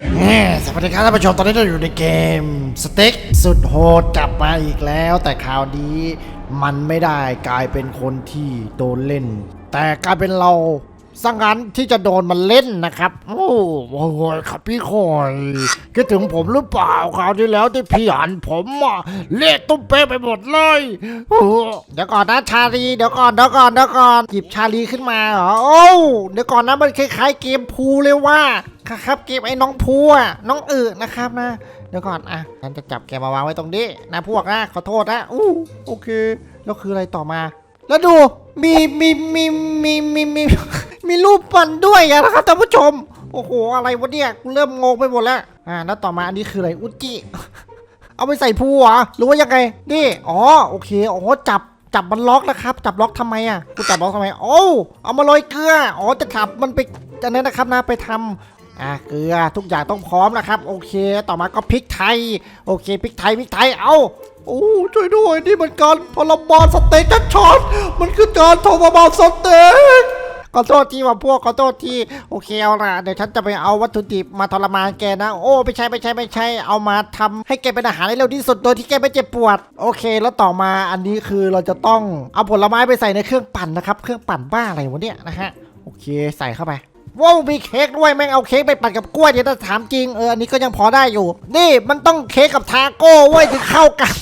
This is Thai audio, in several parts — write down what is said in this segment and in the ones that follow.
สวัสดีครับท่านผู้ชมตอนนี้เราอยู่ในเกมสเต็กสุดโหดกลับมาอีกแล้ว แต่คราวนี้มันไม่ได้กลายเป็นคนที่โดนเล่น แต่กลายเป็นเรา สังงั้นที่จะโดนมันเล่นนะครับ โอ้โหครับพี่คอยคิดถึงผมหรือเปล่าคราวที่แล้วที่พี่หันผมอะเละตุ้มเป๊ะไปหมดเลยโอ้เดี๋ยวก่อนนะชาลีเดี๋ยวก่อนเดี๋ยวก่อนเดี๋ยวก่อนหยิบชาลีขึ้นมาเหรอโอ้เดี๋ยวก่อนนะมันคล้ายๆเกมพูเลยว่าครับเกมไอ้น้องพูอะน้องอึนะครับนะเดี๋ยวก่อนอะฉันจะจับแกมาวางไว้ตรงนี้นะพวกนะขอโทษนะอู้โอเคแล้วคืออะไรต่อมา แล้วดู มีมีมีมีมีมีมีรูปมันด้วยอะนะครับท่านผู้ชม โอ้โหอะไรวะเนี่ยกูเริ่มงงไปหมดแล้วอ่าแล้วต่อมาอันนี้คืออะไรอุจจิเอาไปใส่พูเหรอหรือว่ายังไงนี่อ๋อโอเคอ๋อจับจับมันล็อกนะครับ จับล็อกทำไมอะกูจับล็อกทำไมโอ้เอามาโรยเกลืออ๋อจะจับมันไปจะนั้นนะครับนะไปทำอะเกลือทุกอย่างต้องพร้อมนะครับ โอเค ต่อมาก็พริกไทย โอเคพริกไทยพริกไทยเอา โอ้ช่วยด้วยนี่มันการทรมานสเต็กช็อตมันคือการทรมานสเต็กขอโทษทีว่าพวกขอโทษทีโอเคเอาละเดี๋ยวฉันจะไปเอาวัตถุดิบมาทรมานแกนะ โอ้ไม่ใช่ไม่ใช่ไม่ใช่เอามาทำให้แกเป็นอาหารได้เร็วที่สุดโดยที่แกไม่เจ็บปวด โอเค แล้วต่อมาอันนี้คือเราจะต้องเอาผลไม้ไปใส่ในเครื่องปั่นนะครับ เครื่องปั่นบ้าอะไรวะเนี่ยนะฮะโอเคใส่เข้าไป ว้าวมีเค้กด้วยแม่งเอาเค้กไปปั่นกับกล้วยเดี๋ยวถ้าถามจริงเอออันนี้ก็ยังพอได้อยู่ นี่มันต้องเค้กกับทาโก้เว้ยถึงเข้ากัน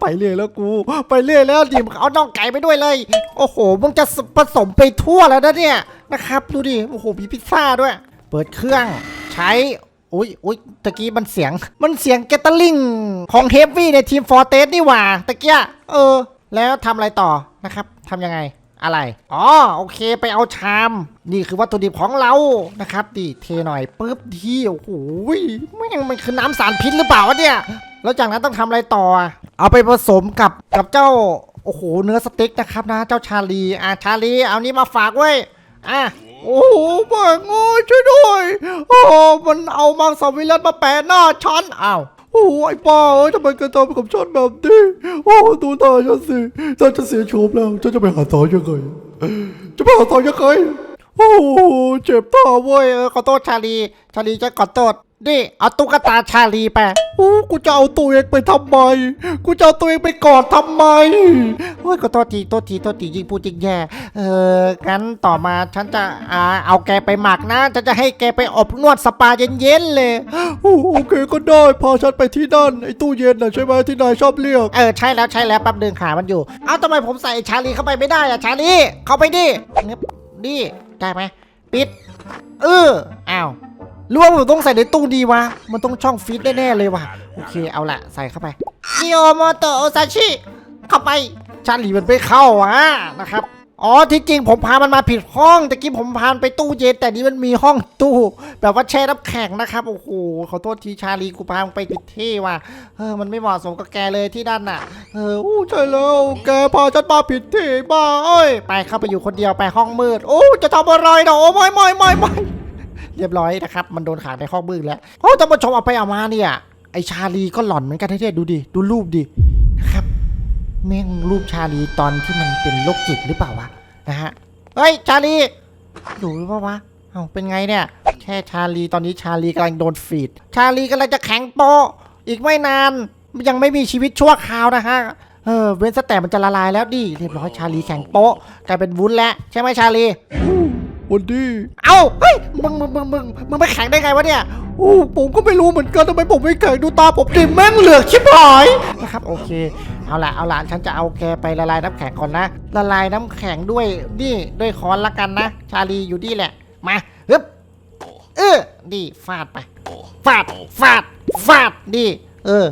ไปเรื่อยแล้วกู ไปเรื่อยแล้วดิมเอาน่องไก่ไปด้วยเลย โอ้โหมึงจะผสมไปทั่วแล้วนะเนี่ยนะครับดูดิโอ้โหมีพิซซ่าด้วย เปิดเครื่องใช้อุ้ยอุ้ยตะกี้มันเสียง มันเสียงแกตลิงของเฮฟวี่ในทีมฟอร์เตสนี่หว่าตะกี้เออ แล้วทำอะไรต่อนะครับทำยังไง อะไร อ๋อ โอเค ไปเอาชาม นี่คือวัตถุดิบของเรานะครับดิเทหน่อยปุ๊บที่โอ้โหไม่งมันคือน้ำสารพิษหรือเปล่าวะเนี่ย แล้วจากนั้นต้องทำอะไรต่อ เอาไปผสมกับกับเจ้า โอ้โห เนื้อสเต็กนะครับนะ เจ้าชาลี อะ ชาลี เอานี้มาฝากไว้ยอะโอ้โหแม่งโอ้ยช่วยด้วย โอ้ มันเอามังสวิรัตมาแปะหน้าฉันอ้าว โอ้โหไอ้ป้าเอ้ยทำไมแกทำกับฉันแบบนี้โอ้ดูตาฉันสิฉันจะเสียโฉมแล้วฉันจะไปหาต่อยังไงจะไปหาต่อยังไงโอ้เจ็บตาเว้ยขอโทษชาลีชาลีจะขอโทษ นี่เอาตุ๊กตาชาลีไปโอ้กูจะเอาตัวเองไปทำไม กูจะเอาตัวเองไปกอดทำไมโอ้ยขอโทษทีโทษทีโทษทียิงพูดจริงแย่ เอองั้นต่อมาฉันจะอ่าเอาแกไปหมักนะ ฉันจะให้แกไปอบนวดสปาเย็นๆเลยโอ้โอเคก็ได้พาฉันไปที่นั่นไอ้ตู้เย็นน่ะใช่ไหมที่นายชอบเรียก เออใช่แล้วใช่แล้วแป๊บเดินขามันอยู่ เอาทำไมผมใส่ชาลีเข้าไปไม่ได้อะชาลีเข้าไปดิเงียบดิได้ไหมปิด เอออ้าว หรือว่าผมต้องใส่ในตู้ดีวะ มันต้องช่องฟิตแน่ๆเลยวะโอเคเอาละใส่เข้าไปนิโอโมโตโอซาชิเข้าไปชาลีมันไม่เข้าอะนะครับอ๋อที่จริงผมพามันมาผิดห้องแต่กี้ผมพามันไปตู้เย็นแต่นี่มันมีห้องตู้ แบบว่าแช่น้ำแข็งนะครับโอ้โหขอโทษทีชาลีกูพามันไปผิดที่ว่ะเออมันไม่เหมาะสมกับแกเลยที่ด้านน่ะเอออู้ใช่แล้วแกพาฉันมาผิดที่บ้าเอ้ยไปเข้าไปอยู่คนเดียวไปห้องมืดโอ้จะทำอะไรเนาะโอ้ไม่ไม่ไม่ไม่ เรียบร้อยนะครับ มันโดนขังในห้องมืดแล้วโอ้ท่านผู้ชมเอาไปเอามาเนี่ย ไอชาลีก็หล่อนเหมือนกันเนี่ยดูดิ ดูรูปดิ นะครับ แม่งรูปชาลีตอนที่มันเป็นโรคจิตหรือเปล่าวะ นะฮะ เฮ้ย ชาลี อยู่หรือเปล่าวะ เอ้า เป็นไงเนี่ย แค่ชาลีตอนนี้ชาลีกำลังโดนฟีด ชาลีกำลังจะแข็งโปอีกไม่นาน ยังไม่มีชีวิตชั่วคราวนะฮะเออเว้นแต่มันจะละลายแล้วดิเรียบร้อยชาลีแข็งโปะกลายเป็นวุ้นแล้วใช่ไหมชาลี วันดี เอ้าเฮ้ยมึงมึงมึงมึงมึงไปแข่งได้ไงวะเนี่ยโอ้ผมก็ไม่รู้เหมือนกันทำไมผมไม่แข่งดูตาผมดิดิแม่งเหลือกชิบหายนะครับโอเคเอาละเอาละฉันจะเอาแกไปละลายน้ำแข็งก่อนนะละลายน้ำแข็งด้วยนี่ด้วยค้อนละกันนะ ชาลีอยู่นี่แหละ มาฮึบเออดีฟาดไปฟาดฟาดฟาดดี เออ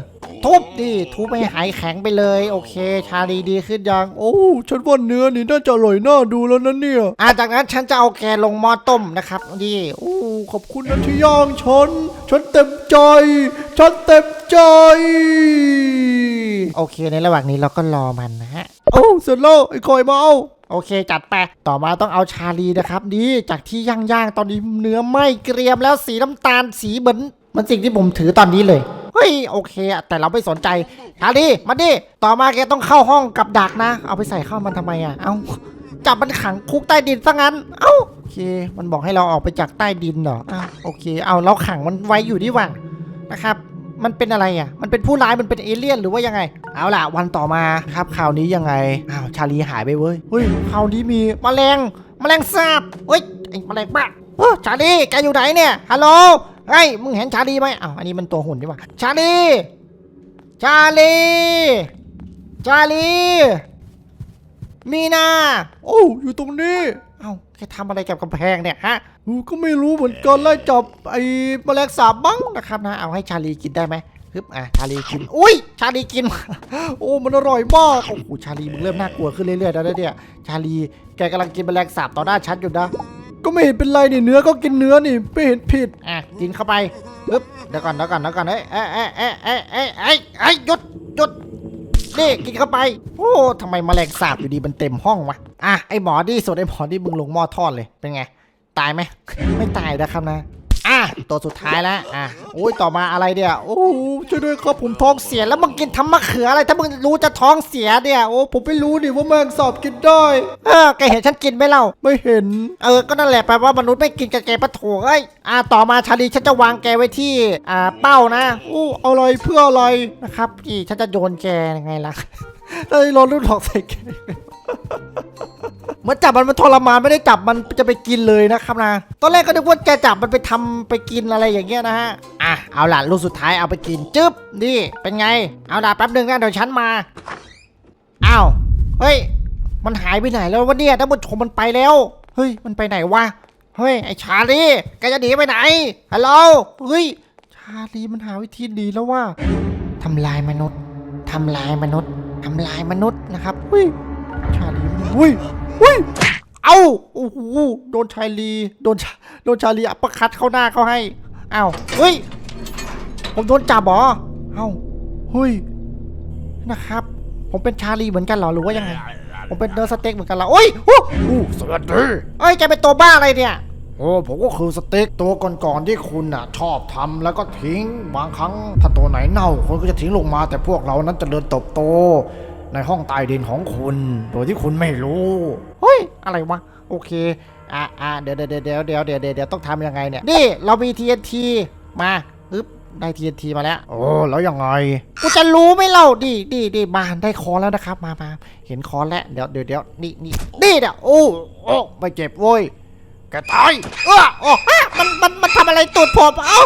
ทุบดีทุบให้หายแข็งไปเลย โอเค ชาลีดีขึ้นยัง โอ้ ฉันว่าเนื้อนี่น่าจะอร่อยน่าดูแล้วนะเนี่ยอ่าจากนั้นฉันจะเอาแกลงหม้อต้มนะครับดีโอ้ขอบคุณนะที่ย่างฉัน ฉันเต็มใจ ฉันเต็มใจ โอเค ในระหว่างนี้เราก็รอมันนะฮะเอ้าเสร็จแล้วไอ้คอยมาเอาโอเค จัดไป ต่อมาต้องเอาชาลีนะครับ นี่จากที่ย่างๆตอนนี้เนื้อไหม้เกรียมแล้วสีน้ำตาลสีเหมือนเหมันสิ่งที่ผมถือตอนนี้เลยเฮ้ ยโอเคอะแต่เราไม่สนใจชาลีมาดิต่อมาแกต้องเข้าห้องกับดักนะ เอาไปใส่เข้ามันทำไมอะเอาจับมันขังคุกใต้ดินซะงั้น เอ้าโอเค มันบอกให้เราออกไปจากใต้ดินเหรออ้าวโอเค เอาเราขังมันไว้อยู่ดีกว่านะครับมันเป็นอะไรอะ มันเป็นผู้ร้าย มันเป็นเอเลี่ยนหรือว่ายังไง เอาล่ะ วันต่อมาครับข่าวนี้ยังไง อ้าว ชาลีหายไปเว้ย เฮ้ยข่าวนี้มีแมลงแมลงสาบเฮ้ย ไอ้แมลงบ้าเออชาลี แกอยู่ไหนเนี่ย ฮัลโหล เฮ้ย มึงเห็นชาลีไหมอ้าวอันนี้มันตัวหุ่นดีกว่าชาลี ชาลี ชาลี มีนา โอ้อยู่ตรงนี้ เอ้าแกทำอะไรกับกำแพงเนี่ยฮะกูก็ไม่รู้เหมือนกันไล่จับไอ้แมลงสาบบ้างนะครับนะ เอาให้ชาลีกินได้ไหมฮึบอะชาลีกิน อุ้ย ชาลีกิน โอ้ มันอร่อยมาก โอ้โห ชาลีมึงเริ่มน่ากลัวขึ้นเรื่อยๆแล้วนะเนี่ย ชาลี แกกำลังกินแมลงสาบต่อหน้าฉันอยู่นะ ก็ไม่เห็นเป็นไรนี่เนื้อก็กินเนื้อนี่ไม่เห็นผิดอะกินเข้าไปปึ๊บเดี๋ยวก่อนเดี๋ยวก่อนเดี๋ยวก่อนเอ้ยเอ้ยเอ้ยเอ้ยเอ้ยเอ้ยเอ้ยเอ้ยหยุดหยุดนี่กินเข้าไป โอ้ทำไมแมลงสาบอยู่ดีมันเต็มห้องวะอะไอหมอดิส่วนไอหมอดิมึงลงหม้อทอดเลยเป็นไง ตายไหมไม่ตายนะครับนะ อะตัวสุดท้ายแล้วอะโอ้ยต่อมาอะไรเนี่ยโอ้โอ้ช่วยด้วยครับผมท้องเสียแล้วมึงกินทำมะเขืออะไร ถ้ามึงรู้จะท้องเสียเนี่ยโอ้ผมไม่รู้นี่ว่าแมงสาบกินได้เออแกเห็นฉันกินไหมเล่าไม่เห็น เออก็นั่นแหละแปลว่ามนุษย์ไม่กินกับแกปะโถเอ้ยอ่าต่อมาชาลีฉันจะวางแกไว้ที่อ่าเป้านะโอ้อะไรเพื่ออะไรนะครับพี่ฉันจะโยนแกยังไงล่ะได้รอรุ่นหลอกใส่แก มือนจับมันมันทรมานไม่ได้จับมันจะไปกินเลยนะครับนะ ตอนแรกก็นึกว่าแกจับมันไปทำไปกินอะไรอย่างเงี้ยนะฮะ อะเอาล่ะลูกสุดท้ายเอาไปกินจึ๊บนี่เป็นไง เอาล่ะแป๊บหนึ่งนะเดี๋ยวฉันมาอ้าวเฮ้ย มันหายไปไหนแล้ววะเนี่ยท่านผู้ชมมันไปแล้ว เฮ้ยมันไปไหนวะเฮ้ยไอชาลีแกจะหนีไปไหนฮัลโหลเฮ้ยชาลีมันหาวิธีหนีแล้วว่าทำลายมนุษย์ทำลายมนุษย์ทำลายมนุษย์นะครับเฮ้ย ลีมันเฮ้ยเฮ้ยเอ้าโอ้โหโดนชาลีโดนชาโดนชาลีอัปเปอร์คัตเข้าหน้าเขาให้เอ้าเฮ้ยผมโดนจับเหรอเอ้าเฮ้ยนะครับ ผมเป็นชาลีเหมือนกันเหรอหรือว่ายังไงผมเป็นเนื้อสเต็กเหมือนกันเหรอโอ้ยโอ้อู้สวัสดีเอ้ยแกเป็นตัวบ้าอะไรเนี่ยโอ้ผมก็คือสเต็กตัวก่อนๆที่คุณน่ะ ชอบทำแล้วก็ทิ้งบางครั้ง ถ้าตัวไหนเน่าคนก็จะทิ้งลงมา แต่พวกเรานั้นเจะเดินเติบโต ในห้องใต้ดินของคุณ โดยที่คุณไม่รู้ เฮ้ย อะไรวะ โอเค อะอะเดี๋ยวเดี๋ยวเดี๋ยวเดี๋ยวเดี๋ยวเดี๋ยวเดี๋ยวต้องทำยังไงเนี่ย นี่ เรามี TNT มาอึ๊บได้ TNT มาแล้ว โอ้ แล้วยังไง กูจะรู้ไหมเล่าดิดิดิมา ได้คอนแล้วนะครับ มามาเห็นคอนแล้ว เดี๋ยวเดี๋ยวเดี๋ยวนี่นี่นี่เดี๋ยวโอ้โอ้ไม่เจ็บเว้ยแกตายเออโอ้ฮะมันมันมันทำอะไรตูดผมเอ้า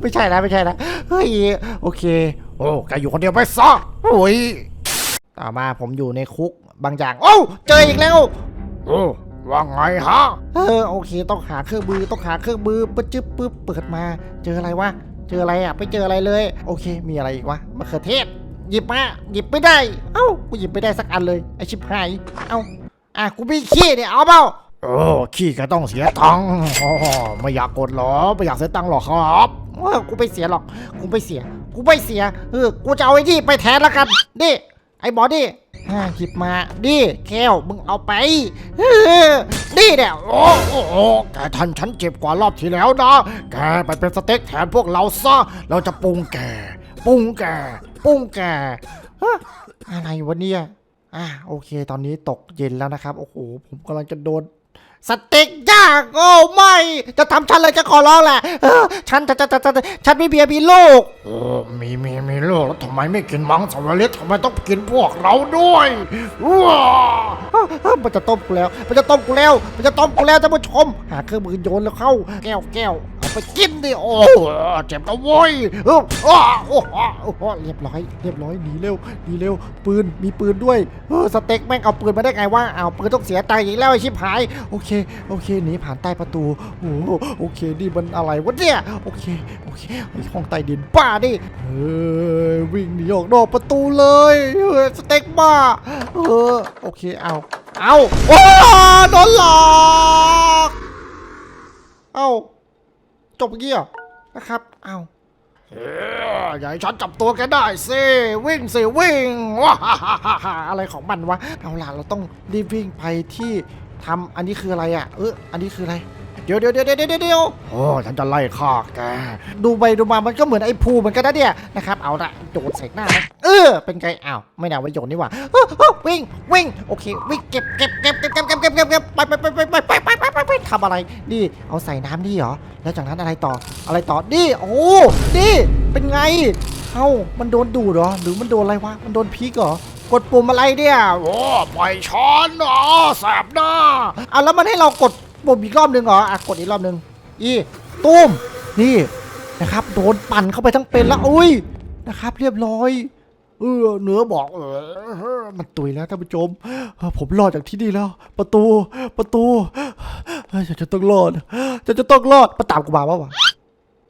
ไม่ใช่นะไม่ใช่นะเฮ้ยโอเค โอ้แกอยู่คนเดียวไปซะโอ้ย ต่อมาผมอยู่ในคุกบางอย่าง โอ้าเจออีกแล้วโอ้ว่าไงฮะ เออโอเค ต้องหาเครื่องมือต้องหาเครื่องมือปึ๊บจึ๊บปึ๊บเปิดมา เจออะไรวะเจออะไรอะไม่เจออะไรเลย โอเค มีอะไรอีกวะมะเขือเทศ หยิบมาหยิบไม่ได้ เอ้ากูหยิบไม่ได้สักอันเลยไอชิบหายเอ้าอะกูมีขี้เนี่ยเอาเปล่าโอ้ขี้แกต้องเสียตังค์โอ้ไม่อยากกดหรอไม่อยากเสียตังค์หรอกครับเออกูไม่เสียหรอกกูไม่เสีย กูไม่เสียเออกูจะเอาไอ้นี่ไปแทนละกันนี่ ไอ้บอดี้หยิบมาดิแก้วมึงเอาไปนี่เนี่ยโอ้โหแกทันฉันเจ็บกว่ารอบที่แล้วนะ แกไปเป็นสเต็กแทนพวกเราซะ เราจะปรุงแกปรุงแกปรุงแกอะไรวะเนี่ยอะโอเค ตอนนี้ตกเย็นแล้วนะครับ โอ้โห ผมกำลังจะโดน สเต็กย่างโอ้ไม่ จะทำฉันเลยจะขอร้องแหละเออฉันฉันฉันฉันฉันมีเบียร์มีลูกโอ้มีมีมีลูกแล้วทำไมไม่กินมังสวิรัติทำไมต้องกินพวกเราด้วยว้าอ้าวอ้าวมันจะต้มกูแล้ว มันจะต้มกูแล้ว มันจะต้มกูแล้วท่านผู้ชม หาเครื่องมือโยนแล้วเข้า แก้วแก้วเอา ไปกินดิโอ้เจ็บนะเว้ยเอาโอ้โอ้เรียบร้อยเรียบร้อยหนีเร็วหนีเร็ว ปืนมีปืนด้วยเออสเต็กแม่งเอาปืนมาได้ไงวะเอาปืนต้องเสียตังค์อีกแล้วไอชิบหายโอเคโอเคหนีผ่านใต้ประตูโอ้โอเคนี่มันอะไรวะเนี่ยโอเคโอเคไอ้ห้องใต้ดินบ้าดิเออวิ่งหนีออกนอกประตูเลยเออสเต็กบ้าเออโอเคเอาเอาโอ้โดนหลอกเอา จบเมื่อกี้ยนะครับ เอาอย่าใหญ่ฉันจับตัวแกได้สิวิ่งสิวิ่งว้าฮ่าฮ่าอะไรของมันวะเอาล่ะเราต้องรีบวิ่งไปที่ทำอันนี้คืออะไรอะ เอออันนี้คืออะไรเดี๋ยวเดี๋ยวเดี๋ยวเดี๋ยวเดี๋ยวโอ้ฉันจะไล่ข้าแกดูไปดูมามันก็เหมือนไอ้ภูเหมือนกันนะเนี่ยนะครับเอาละโดนใส่หน้าเออเป็นไงอ้าวไม่น่าไว้โยนนี่หว่าวิ่งวิ่งโอเควิ่งเก็บเก็บเก็บเก็บเก็บเก็บเก็บเก็บเก็ปไปไปไปไปไป ทำอะไรนี่เอาใส่น้ำนี่เหรอแล้วจากนั้นอะไรต่ออะไรต่อนี่โอ้นี่เป็นไงเอ้ามันโดนดูดเหรอหรือมันโดนอะไรวะมันโดนพีกเหรอกดปุ่มอะไรเนี่ยโอ้ปล่อยช้อนเหรอแสบหน้าอะแล้วมันให้เรากดปุ่มอีกรอบหนึ่งเหรออะกดอีกรอบหนึ่งอีตุ้มนี่นะครับ โดนปั่นเข้าไปทั้งเป็นแล้วอุ้ยนะครับ เรียบร้อย เออเนื้อบอกเออมันตุยแล้วท่านผู้ชมผมรอดจากที่นี่แล้ว ประตูประตูฉันจะต้องรอดฉันจะต้องรอดมาตามกูมาว่าวะ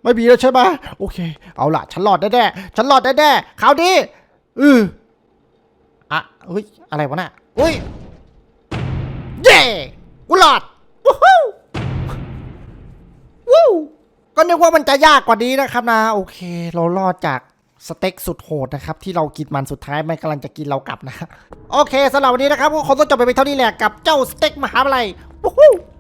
ไม่มีแล้วใช่ไหมโอเค เอาล่ะฉันรอดแน่ๆฉันรอดแน่ๆคราวนี้เอออะเฮ้ยอะไรวะน่ะเฮ้ยเย้กูหลอดวู้ฮู้วู้ก็นึกว่ามันจะยากกว่านี้นะครับนะ โอเค เรารอดจาก สเต็กสุดโหดนะครับที่เรากินมันสุดท้ายมันกำลังจะกินเรากลับนะ โอเคสำหรับวันนี้นะครับก็คงต้องจบไปเป็นเท่านี้แหละกับเจ้าสเต็กมหาอะไรวู้ฮู้